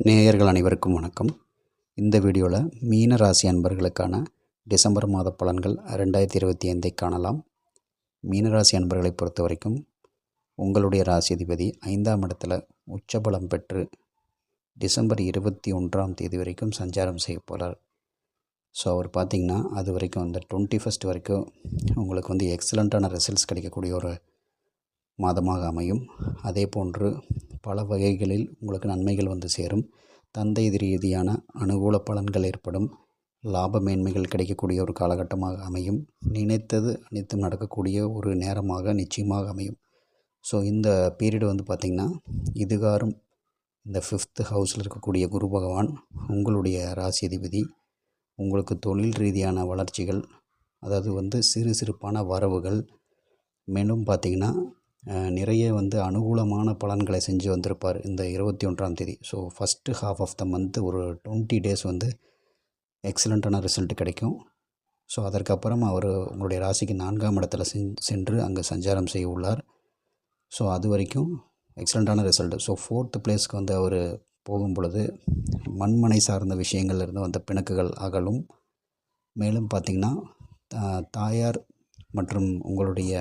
நேயர்கள் அனைவருக்கும் வணக்கம். இந்த வீடியோவில் மீன ராசி அன்பர்களுக்கான டிசம்பர் மாத பலன்கள் ரெண்டாயிரத்தி இருபத்தி ஐந்தை காணலாம். மீனராசி அன்பர்களை பொறுத்த வரைக்கும் உங்களுடைய ராசி அதிபதி ஐந்தாம் இடத்துல உச்சபலம் பெற்று டிசம்பர் இருபத்தி ஒன்றாம் தேதி வரைக்கும் சஞ்சாரம் செய்ய போகிறார் ஸோ அவர் பார்த்திங்கன்னா அது வரைக்கும் அந்த டுவெண்ட்டி ஃபஸ்ட் வரைக்கும் உங்களுக்கு வந்து எக்ஸலண்ட்டான ரிசல்ட்ஸ் கிடைக்கக்கூடிய ஒரு மாதமாக அமையும். அதே போன்று பல வகைகளில் உங்களுக்கு நன்மைகள் வந்து சேரும். தந்தை ரீதியான அனுகூல பலன்கள் ஏற்படும். லாப மேன்மைகள் கிடைக்கக்கூடிய ஒரு காலகட்டமாக அமையும். நினைத்தது அனைத்தும் நடக்கக்கூடிய ஒரு நேரமாக நிச்சயமாக அமையும். ஸோ இந்த பீரியட் வந்து பார்த்திங்கன்னா இதுகாரும் இந்த ஃபிஃப்த்து ஹவுஸில் இருக்கக்கூடிய குரு பகவான் உங்களுடைய ராசி அதிபதி உங்களுக்கு தொழில் ரீதியான வளர்ச்சிகள் அதாவது வந்து சிறு சிறு பண வரவுகள் மேலும் பார்த்திங்கன்னா நிறைய வந்து அனுகூலமான பலன்களை செஞ்சு வந்திருப்பார் இந்த இருபத்தி ஒன்றாம் தேதி. So first half of the month ஒரு டுவெண்ட்டி டேஸ் வந்து எக்ஸலண்ட்டான ரிசல்ட் கிடைக்கும். ஸோ அதற்கப்புறம் அவர் உங்களுடைய ராசிக்கு நான்காம் இடத்துல சென்று அங்கே சஞ்சாரம் செய்ய உள்ளார். ஸோ அது வரைக்கும் எக்ஸலண்ட்டான ரிசல்ட் ஸோ ஃபோர்த்து பிளேஸ்க்கு வந்து அவர் போகும் பொழுது மண்மனை சார்ந்த விஷயங்கள்லேருந்து வந்த பிணக்குகள் அகலும். மேலும் பார்த்திங்கன்னா தாயார் மற்றும் உங்களுடைய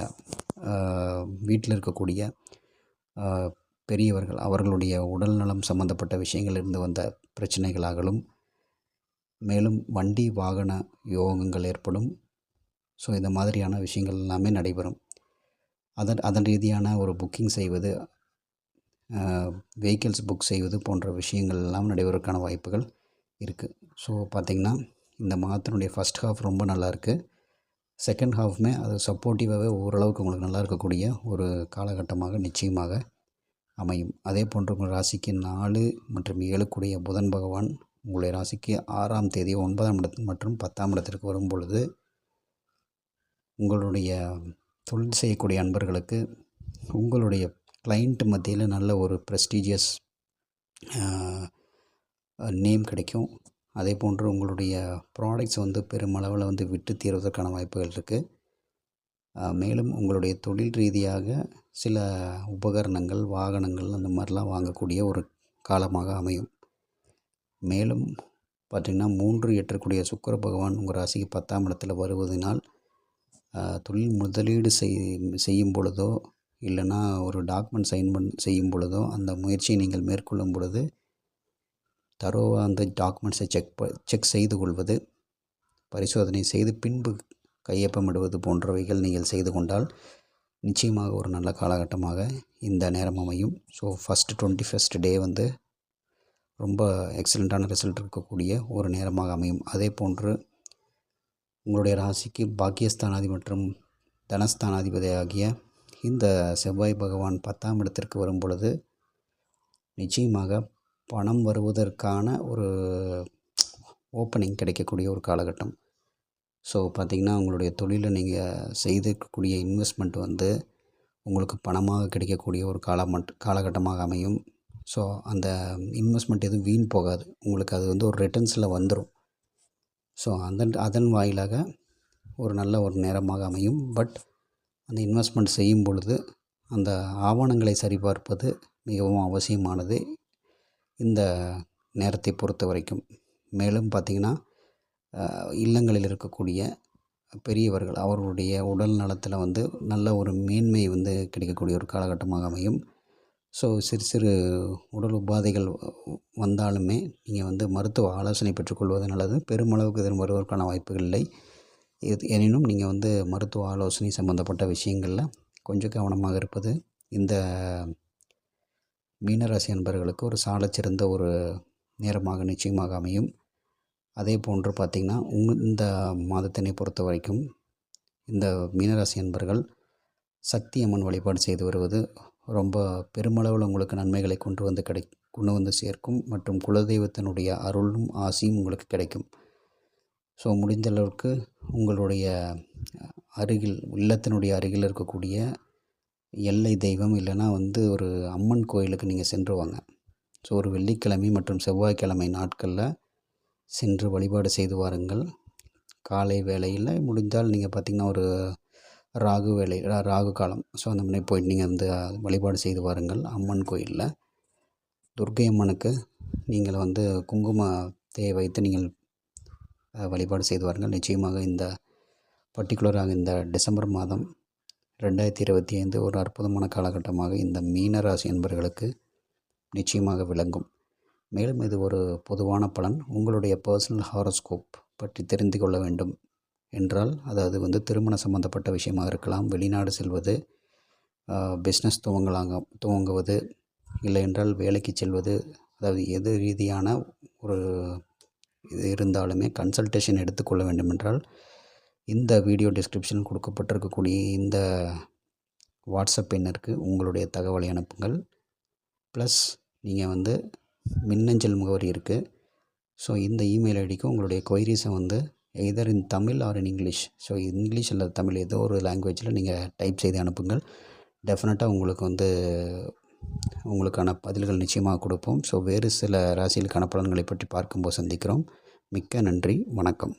வீட்டில் இருக்கக்கூடிய பெரியவர்கள் அவர்களுடைய உடல் நலம் சம்மந்தப்பட்ட விஷயங்களிலிருந்து வந்த பிரச்சனைகளாகலும் மேலும் வண்டி வாகன யோகங்கள் ஏற்படும். ஸோ இந்த மாதிரியான விஷயங்கள் எல்லாமே நடைபெறும். அதன் அதன் ரீதியான ஒரு புக்கிங் செய்வது வெஹிக்கிள்ஸ் புக் செய்வது போன்ற விஷயங்கள் எல்லாம் நடைபெறுவதற்கான வாய்ப்புகள் இருக்குது ஸோ பார்த்திங்கன்னா இந்த மாதத்தினுடைய ஃபஸ்ட் ஹாஃப் ரொம்ப நல்லாயிருக்கு செகண்ட் ஹாஃப்மே அது சப்போர்ட்டிவாகவே ஓரளவுக்கு உங்களுக்கு நல்லா இருக்கக்கூடிய ஒரு காலகட்டமாக நிச்சயமாக அமையும். அதே போன்று உங்கள் ராசிக்கு நாலு மற்றும் ஏழுக்குடைய புதன் பகவான் உங்களுடைய ராசிக்கு ஆறாம் தேதி ஒன்பதாம் இடத்து மற்றும் பத்தாம் இடத்திற்கு வரும் பொழுது உங்களுடைய தொழில் செய்யக்கூடிய அன்பர்களுக்கு உங்களுடைய கிளைண்ட் மத்தியில் நல்ல ஒரு ப்ரெஸ்டீஜியஸ் நேம் கிடைக்கும். அதே போன்று உங்களுடைய ப்ராடக்ட்ஸ் வந்து பெருமளவில் வந்து விட்டு தீர்வதற்கான வாய்ப்புகள் இருக்குது மேலும் உங்களுடைய தொழில் ரீதியாக சில உபகரணங்கள் வாகனங்கள் அந்த மாதிரிலாம் வாங்கக்கூடிய ஒரு காலமாக அமையும். மேலும் பார்த்திங்கன்னா மூன்று எட்டக்கூடிய சுக்கர பகவான் உங்கள் ராசிக்கு பத்தாம் இடத்தில் வருவதனால் தொழில் முதலீடு செய் செய்யும் பொழுதோ இல்லைனா ஒரு டாக்குமெண்ட் சைன் பண் செய்யும் பொழுதோ அந்த முயற்சியை நீங்கள் மேற்கொள்ளும் பொழுது தரோவாக அந்த டாக்குமெண்ட்ஸை செக் ப செக் செய்து கொள்வது பரிசோதனை செய்து பின்பு கையொப்பமிடுவது போன்றவைகள் நீங்கள் செய்து கொண்டால் நிச்சயமாக ஒரு நல்ல காலகட்டமாக இந்த நேரம் அமையும். So first twenty first day வந்து ரொம்ப எக்ஸலண்ட்டான ரிசல்ட் இருக்கக்கூடிய ஒரு நேரமாக அமையும். அதே போன்று உங்களுடைய ராசிக்கு பாக்கியஸ்தானாதி மற்றும் தனஸ்தானாதிபதி ஆகிய இந்த செவ்வாய் பகவான் பத்தாம் இடத்திற்கு வரும் பொழுது நிச்சயமாக பணம் வருவதற்கான ஒரு ஓப்பனிங் கிடைக்கக்கூடிய ஒரு காலகட்டம். ஸோ பார்த்திங்கன்னா உங்களுடைய தொழிலை நீங்கள் செய்திருக்கக்கூடிய இன்வெஸ்ட்மெண்ட் வந்து உங்களுக்கு பணமாக கிடைக்கக்கூடிய ஒரு காலமட் காலகட்டமாக அமையும். ஸோ அந்த இன்வெஸ்ட்மெண்ட் எதுவும் வீண் போகாது. உங்களுக்கு அது வந்து ஒரு ரிட்டர்ன்ஸில் வந்துடும் ஸோ அதன் அதன் வாயிலாக ஒரு நல்ல ஒரு நேரமாக அமையும். பட் அந்த இன்வெஸ்ட்மெண்ட் செய்யும் பொழுது அந்த ஆவணங்களை சரிபார்ப்பது மிகவும் அவசியமானது. இந்த நேரத்தை பொறுத்த வரைக்கும். மேலும் பார்த்திங்கன்னா இல்லங்களில் இருக்கக்கூடிய பெரியவர்கள் அவர்களுடைய உடல் நலத்தில் வந்து நல்ல ஒரு மேன்மை வந்து கிடைக்கக்கூடிய ஒரு காலகட்டமாக அமையும். ஸோ சிறு சிறு உடல் உபாதைகள் வந்தாலுமே நீங்கள் வந்து மருத்துவ ஆலோசனை பெற்றுக்கொள்வது நல்லது. பெருமளவுக்கு இதன் வருவதற்கான வாய்ப்புகள் இல்லை. எனினும் நீங்கள் வந்து மருத்துவ ஆலோசனை சம்மந்தப்பட்ட விஷயங்களில் கொஞ்சம் கவனமாக இருப்பது இந்த மீனராசி அன்பர்களுக்கு ஒரு சாலச்சிறந்த ஒரு நேரமாக நிச்சயமாக அமையும். அதே போன்று பார்த்திங்கன்னா உங் இந்த மாதத்தினை பொறுத்த வரைக்கும் இந்த மீனராசி அன்பர்கள் சக்தி அம்மன் வழிபாடு செய்து வருவது ரொம்ப பெருமளவில் உங்களுக்கு நன்மைகளை கொண்டு வந்து கிடை கொண்டு வந்து சேர்க்கும் மற்றும் குலதெய்வத்தினுடைய அருளும் ஆசையும் உங்களுக்கு கிடைக்கும். ஸோ முடிந்த அளவுக்கு உங்களுடைய அருகில் இல்லத்தினுடைய அருகில் இருக்கக்கூடிய எல்லை தெய்வம் இல்லைன்னா வந்து ஒரு அம்மன் கோயிலுக்கு நீங்கள் சென்று வாங்க ஸோ ஒரு வெள்ளிக்கிழமை மற்றும் செவ்வாய்க்கிழமை நாட்களில் சென்று வழிபாடு செய்து வாருங்கள். காலை வேளையில் முடிந்தால் நீங்கள் பார்த்திங்கன்னா ஒரு ராகு வேலை ராகு காலம். ஸோ அந்த மாதிரி போயிட்டு நீங்கள் வந்து வழிபாடு செய்து வாருங்கள் அம்மன் கோயிலில். துர்க்கை அம்மனுக்கு நீங்கள் வந்து குங்குமத்தை வைத்து நீங்கள் வழிபாடு செய்து வாருங்கள். நிச்சயமாக இந்த பர்டிகுலராக இந்த டிசம்பர் மாதம் ரெண்டாயிரத்தி இருபத்தி ஐந்து ஒரு அற்புதமான காலகட்டமாக இந்த மீனராசி என்பவர்களுக்கு நிச்சயமாக விளங்கும். மேலும் இது ஒரு பொதுவான பலன். உங்களுடைய பர்சனல் ஹாரோஸ்கோப் பற்றி தெரிந்து கொள்ள வேண்டும் என்றால் அதாவது வந்து திருமண சம்பந்தப்பட்ட விஷயமாக இருக்கலாம். வெளிநாடு செல்வது பிஸ்னஸ் துவங்கலாங்க துவங்குவது இல்லை என்றால் வேலைக்கு செல்வது அதாவது எது ரீதியான ஒரு இது இருந்தாலுமே கன்சல்டேஷன் எடுத்துக்கொள்ள வேண்டும் என்றால் இந்த வீடியோ டிஸ்கிரிப்ஷன் கொடுக்கப்பட்டிருக்கக்கூடிய இந்த வாட்ஸ்அப் எண்ணிற்கு உங்களுடைய தகவலை அனுப்புங்கள். ப்ளஸ் நீங்கள் வந்து மின்னஞ்சல் முகவரி இருக்குது ஸோ இந்த இமெயில் ஐடிக்கு உங்களுடைய கொயரிஸை வந்து either in Tamil or in English so English அல்லது தமிழ் ஏதோ ஒரு லாங்குவேஜில் நீங்கள் டைப் செய்து அனுப்புங்கள். டெஃபினட்டாக உங்களுக்கு வந்து உங்களுக்கான பதில்கள் நிச்சயமாக கொடுப்போம். ஸோ வேறு சில ராசிகளுக்கான பலன்களை பற்றி பார்க்கும்போது சந்திக்கிறோம். மிக்க நன்றி. வணக்கம்.